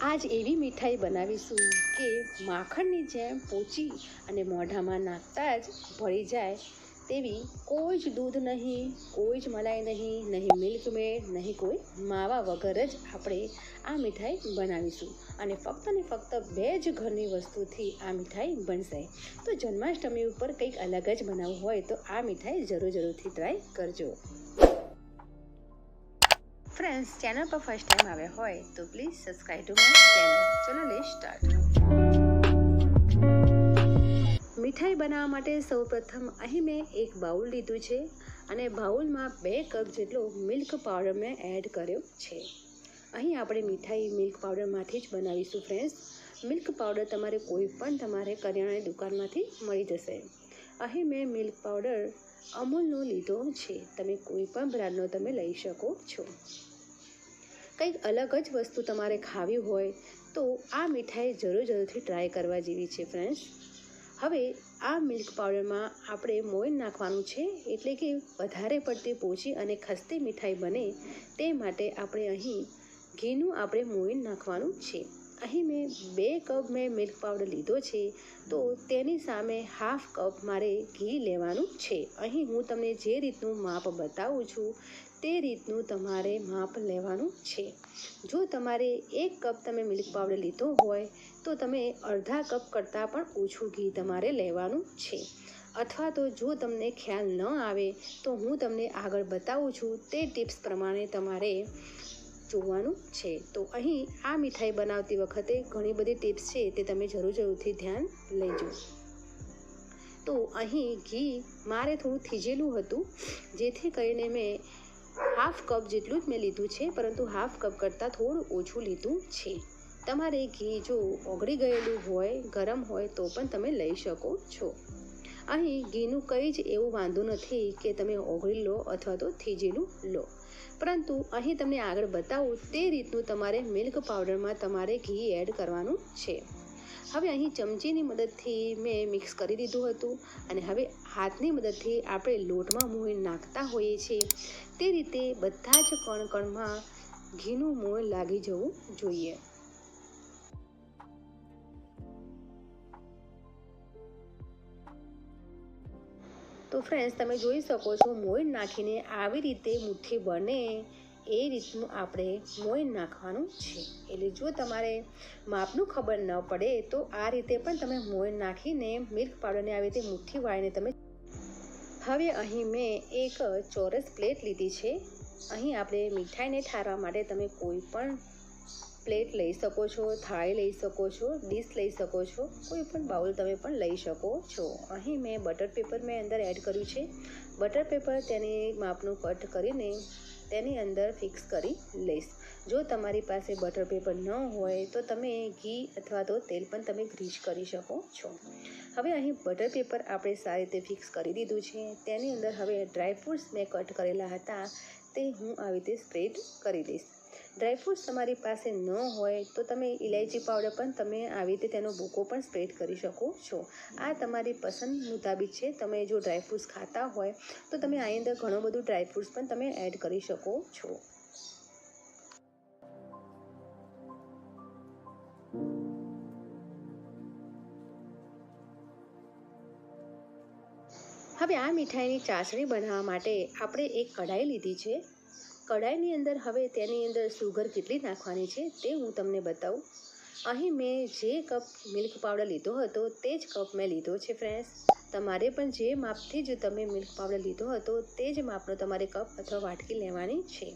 આજ એવી મીઠાઈ બનાવીશું કે માખણની જેમ પોચી અને મોઢામાં નાખતા જ ભળી જાય તેવી કોઈ જ દૂધ નહીં, કોઈ જ મલાઈ નહીં નહીં મિલ્ક મેડ, નહીં કોઈ માવા વગર જ આપણે આ મીઠાઈ બનાવીશું. અને ફક્ત ને ફક્ત બે જ ઘરની વસ્તુથી આ મીઠાઈ બનશે. તો જન્માષ્ટમી ઉપર કંઈક અલગ જ બનાવવું હોય તો આ મીઠાઈ જરૂર જરૂરથી ટ્રાય કરજો. ફ્રેન્ડ્સ ચેનલ પર ફર્સ્ટ ટાઈમ આવ્યા હોય તો please subscribe to my channel ચલો લે સ્ટાર્ટ મીઠાઈ બનાવવા માટે સૌપ્રથમ અહીં મેં એક બાઉલ લીધું છે અને બાઉલમાં બે કપ જેટલો મિલ્ક પાવડર મેં એડ કર્યો છે. અહીં આપણે મીઠાઈ મિલ્ક પાવડરમાંથી જ બનાવીશું ફ્રેન્ડ્સ મિલ્ક પાવડર તમારે કોઈ પણ તમારે કરિયાણાની દુકાનમાંથી મળી જશે. અહીં મેં મિલ્ક પાવડર અમૂલનો લીધો છે. તમે કોઈ પણ બ્રાન્ડનો તમે લઈ શકો છો. કંઈક અલગ જ વસ્તુ તમારે ખાવી હોય તો આ મીઠાઈ જરૂર જરૂરથી ટ્રાય કરવા જેવી છે ફ્રેન્ડ્સ હવે આ મિલ્ક પાવડરમાં આપણે મોઈન નાખવાનું છે, એટલે કે વધારે પડતી પોચી અને ખસ્તી મીઠાઈ બને તે માટે આપણે અહીં ઘીનું આપણે મોઈન નાખવાનું છે. અહીં મેં બે કપ મેં મિલ્ક પાવડર લીધો છે, તો તેની સામે હાફ કપ મારે ઘી લેવાનું છે. અહીં હું તમને જે રીતનું માપ બતાવું છું, તે રીતનું તમારે માપ લેવાનું છે. જો તમારે એક કપ તમે મિલ્ક પાવડર લીધો હોય, તો તમે અડધા કપ કરતાં પણ ઓછું ઘી તમારે લેવાનું છે. અથવા તો જો તમને ખ્યાલ ન આવે, તો હું તમને આગળ બતાવું છું, તે ટિપ્સ પ્રમાણે તમારે જોવાનું છે. તો અહીં આ મીઠાઈ બનાવતી વખતે ઘણી બધી ટિપ્સ છે તે તમે જરૂર જરૂરથી ધ્યાન લેજો. તો અહીં ઘી મારે થોડું થીજેલું હતું, જેથી કરીને મેં હાફ કપ જેટલું જ મેં લીધું છે, પરંતુ હાફ કપ કરતાં થોડું ઓછું લીધું છે. તમારે ઘી જો ઓગળી ગયેલું હોય, ગરમ હોય, તો પણ તમે લઈ શકો છો. અહીં ઘીનું કંઈ જ એવું વાંધો નથી કે તમે ઓગળી લો અથવા તો થીજેલું લો. પરંતુ અહીં તમને આગળ બતાવું, તે રીતનું તમારે મિલ્ક પાવડરમાં તમારે ઘી એડ કરવાનું છે. હવે અહીં ચમચીની મદદથી મેં મિક્સ કરી દીધું હતું અને હવે હાથની મદદથી આપણે લોટમાં મોણ નાખતા હોઈએ છીએ. તે રીતે બધા જ કણ કણમાં ઘીનું મોણ લાગી જવું જોઈએ. તો ફ્રેન્ડ્સ તમે જોઈ શકો છો, મોઈન નાખીને આવી રીતે મુઠ્ઠી બને એ રીતનું આપણે મોઈન નાખવાનું છે. એટલે જો તમારે માપનું ખબર ન પડે, તો આ રીતે પણ તમે મોઈન નાખીને મિલ્ક પાવડરને આવી રીતે મુઠ્ઠી વાળીને તમે હવે અહીં મેં એક ચોરસ પ્લેટ લીધી છે. અહીં આપણે મીઠાઈને ઠારવા માટે તમે કોઈ પણ પ્લેટ લઈ શકો છો, થાળી લઈ શકો છો, ડીશ લઈ શકો છો, કોઈ પણ બાઉલ તમે પણ લઈ શકો છો. અહીં મેં બટર પેપર મેં અંદર એડ કર્યું છે. બટર પેપર તેની માપનું કટ કરીને તેની અંદર ફિક્સ કરી લઈશ. જો તમારી પાસે બટર પેપર ન હોય તો તમે ઘી અથવા તો તેલ પણ તમે ગ્રીસ કરી શકો છો. હવે અહીં બટર પેપર આપણે સારી રીતે ફિક્સ કરી દીધું છે. તેની અંદર હવે ડ્રાયફ્રૂટ્સ મેં કટ કરેલા હતા તે હું આવી રીતે સ્પ્રેડ કરી દઈશ. ડ્રાયફ્રૂટ્સ તમારી પાસે ન હોય તો તમે ઇલાયચી પાવડર પણ તમે આવી રીતે તેનો ભૂકો પણ સ્પ્રેડ કરી શકો છો. આ તમારી પસંદ મુતાબિક છે. તમે જો ડ્રાયફ્રૂટ્સ ખાતા હોય તો તમે આની અંદર ઘણું બધું ડ્રાયફ્રૂટ્સ પણ તમે એડ કરી શકો છો. હવે આ મીઠાઈની ચાસણી બનાવવા માટે આપણે એક કઢાઈ લીધી છે. કઢાઈની અંદર હવે તેની અંદર સુગર કેટલી નાખવાની છે તે હું તમને બતાવું. અહીં મેં જે કપ મિલ્ક પાવડર લીધો હતો તે જ કપ મેં લીધો છે ફ્રેન્ડ્સ. તમારે પણ જે માપથી જ તમે મિલ્ક પાવડર લીધો હતો તે જ માપનો તમારે કપ અથવા વાટકી લેવાની છે.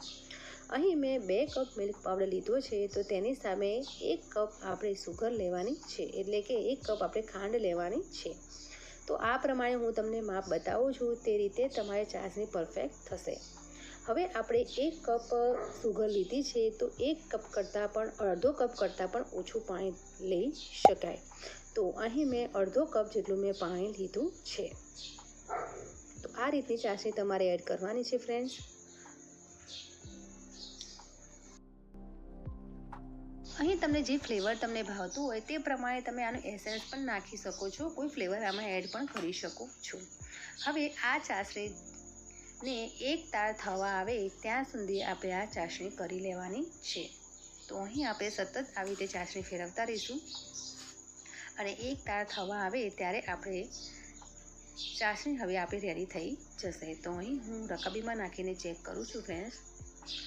અહીં મેં બે કપ મિલ્ક પાવડર લીધો છે તો તેની સામે એક કપ આપણે સુગર લેવાની છે એટલે કે એક કપ આપણે ખાંડ લેવાની છે. તો આ પ્રમાણે હું તમને માપ બતાવું છું તે રીતે તમારી ચાસણી પરફેક્ટ થશે. હવે આપણે એક કપ સુગર લીધી છે તો એક કપ કરતાં પણ, અડધો કપ કરતાં પણ ઓછું પાણી લઈ શકાય. તો અહીં મેં અડધો કપ જેટલું મેં પાણી લીધું છે. તો આ રીતની ચાસણી તમારે એડ કરવાની છે ફ્રેન્ડ્સ અહીં તમને જે ફ્લેવર તમને ભાવતું હોય તે પ્રમાણે તમે આનું એસેન્સ પણ નાખી શકો છો. કોઈ ફ્લેવર આમાં એડ પણ કરી શકો છો. હવે આ ચાસણી ને એક તાર થવા આવે ત્યાં સુધી આપણે આ ચાસણી કરી લેવાની છે. તો અહીં આપણે સતત આવી રીતે ચાસણી ફેરવતા રહીશું. અને એક તાર થવા આવે ત્યારે આપણે ચાસણી હવે આપણી રેડી થઈ જશે. તો અહીં હું રકાબીમાં નાખીને ચેક કરું છું ફ્રેન્ડ્સ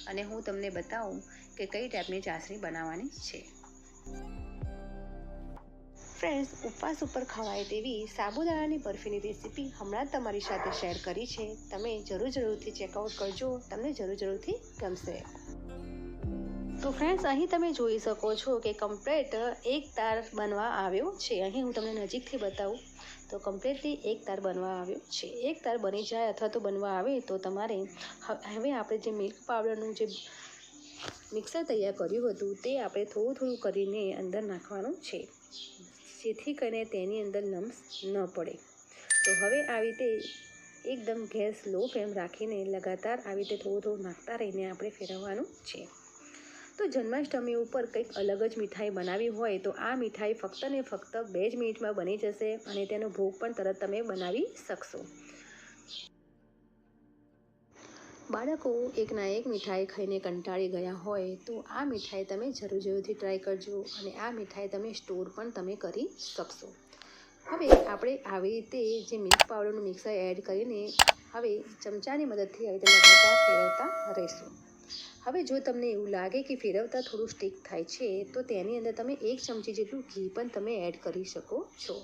અને હું તમને બતાવું કે કઈ ટાઈપની ચાસણી બનાવવાની છે. ફ્રેન્ડ્સ ઉપવાસ ઉપર ખવાય તેવી સાબુદાણાની બરફીની રેસીપી હમણાં તમારી સાથે શેર કરી છે. તમે જરૂર જરૂરથી ચેકઆઉટ કરજો. તમને જરૂર જરૂરથી ગમશે. તો ફ્રેન્ડ્સ અહીં તમે જોઈ શકો છો કે કમ્પ્લેટ એક તાર બનવા આવ્યો છે. અહીં હું તમને નજીકથી બતાવું. તો કમ્પ્લેટલી એક તાર બનવા આવ્યો છે. એક તાર બની જાય અથવા તો બનવા આવે તો તમારે હવે આપણે જે મિલ્ક પાવડરનું જે મિક્સર તૈયાર કર્યું હતું તે આપણે થોડું થોડું કરીને અંદર નાખવાનું છે. જેથી કરીને તેની અંદર લમ્સ ન પડે. તો હવે આવી રીતે એકદમ ગેસ લો ફ્લેમ રાખીને લગાતાર આવી રીતે થોડું થોડું નાખતા રહીને આપણે ફેરવવાનું છે. તો જન્માષ્ટમી ઉપર કંઈક અલગ જ મીઠાઈ બનાવી હોય તો આ મીઠાઈ ફક્ત ને ફક્ત બે જ મિનિટમાં બની જશે અને તેનો ભોગ પણ તરત તમે બનાવી શકશો. બાળકો એકના એક મીઠાઈ ખાઈને કંટાળી ગયા હોય તો આ મીઠાઈ તમે જરૂર જરૂરથી ટ્રાય કરજો અને આ મીઠાઈ તમે સ્ટોર પણ તમે કરી શકશો. હવે આપણે આવી રીતે જે મિલ્ક પાવડરનું મિક્સર એડ કરીને હવે ચમચાની મદદથી આવી રીતે લગાતાર ફેરવતા રહીશું. હવે જો તમને એવું લાગે કે ફેરવતા થોડું સ્ટીક થાય છે તો તેની અંદર તમે એક ચમચી જેટલું ઘી પણ તમે એડ કરી શકો છો.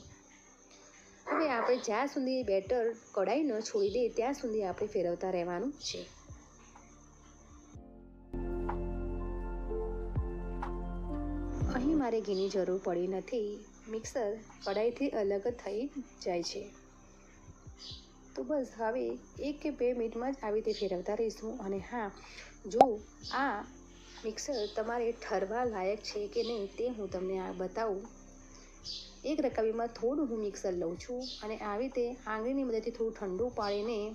હવે આપણે જ્યાં સુધી બેટર કઢાઈ ન છોડી દે, ત્યાં સુધી આપણે ફેરવતા રહેવાનું છે. અહીં મારે ઘીની જરૂર પડી નથી. મિક્સર કઢાઈથી અલગ થઈ જાય છે. તો બસ હવે એક કે બે મિનિટમાં જ આવી રીતે ફેરવતા રહીશું. અને હા, જો આ મિક્સર તમારે ઠરવા લાયક છે કે નહીં, તે હું તમને આ બતાવું. એક રકાબીમાં થોડું હું મિક્સર લઉં છું અને આવી રીતે આંગળીની મદદથી થોડું ઠંડુ પાડીને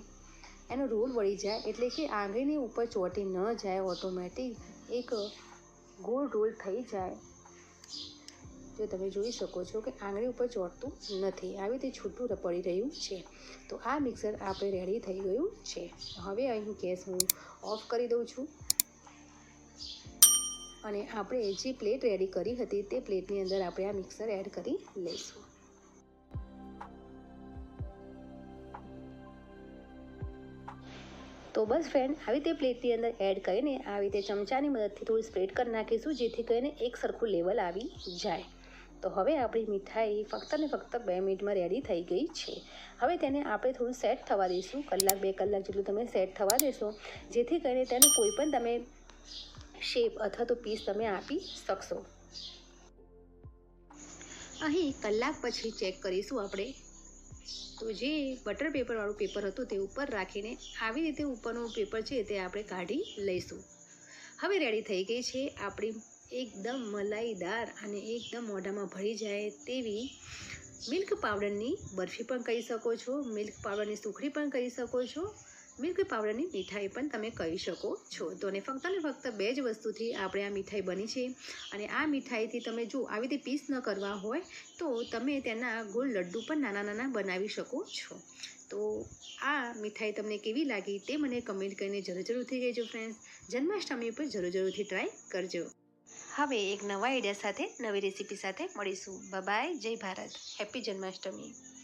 એનો રોલ વળી જાય એટલે કે આંગળીની ઉપર ચોટી ન જાય ઓટોમેટિક એક ગોળ રોલ થઈ જાય. જો તમે જોઈ શકો છો કે આંગળી ઉપર ચોટતું નથી. આવી રીતે છૂટું પડી રહ્યું છે. તો આ મિક્સર આપણે રેડી થઈ ગયું છે. હવે અહીં ગેસ હું ઓફ કરી દઉં છું. અને આપણે જે પ્લેટ રેડી કરી હતી તે પ્લેટની અંદર આપણે આ મિક્સર એડ કરી લઈશું. તો બસ ફ્રેન્ડ આવી રીતે પ્લેટની અંદર એડ કરીને આવી રીતે ચમચાની મદદથી થોડું સ્પ્રેડ કરી નાખીશું, જેથી કરીને એક સરખું લેવલ આવી જાય. તો હવે આપણી મીઠાઈ ફક્ત ને ફક્ત બે મિનિટમાં રેડી થઈ ગઈ છે. હવે તેને આપણે થોડું સેટ થવા દઈશું. કલાક બે કલાક જેટલું તમે સેટ થવા દેશો, જેથી કરીને તેને કોઈ પણ તમે શેપ અથવા તો પીસ તમે આપી શકશો. અહીં કલાક પછી ચેક કરીશું આપણે. તો જે બટર પેપરવાળું પેપર હતું તે ઉપર રાખીને આવી રીતે ઉપરનું પેપર છે તે આપણે કાઢી લઈશું. હવે રેડી થઈ ગઈ છે આપણી એકદમ મલાઈદાર અને એકદમ મોઢામાં ભળી જાય તેવી મિલ્ક પાવડરની બરફી પણ કહી શકો છો મિલ્ક પાવડરની સુખડી પણ કહી શકો છો મિલ્ક પાવડરની મીઠાઈ પણ તમે કહી શકો છો. તો ને ફક્ત ને ફક્ત બે જ વસ્તુથી આપણે આ મીઠાઈ બની છે. અને આ મીઠાઈથી તમે જો આવી રીતે પીસ ન કરવા હોય, તો તમે તેના ગોળ લડ્ડુ પણ નાના નાના બનાવી શકો છો. તો આ મીઠાઈ તમને કેવી લાગી તે મને કમેન્ટ કરીને જરૂર જરૂરથી કહેજો ફ્રેન્ડ્સ જન્માષ્ટમી પર જરૂર જરૂરથી ટ્રાય કરજો. હવે એક નવા આઈડિયા સાથે, નવી રેસીપી સાથે મળીશું. બાય જય ભારત. હેપી જન્માષ્ટમી.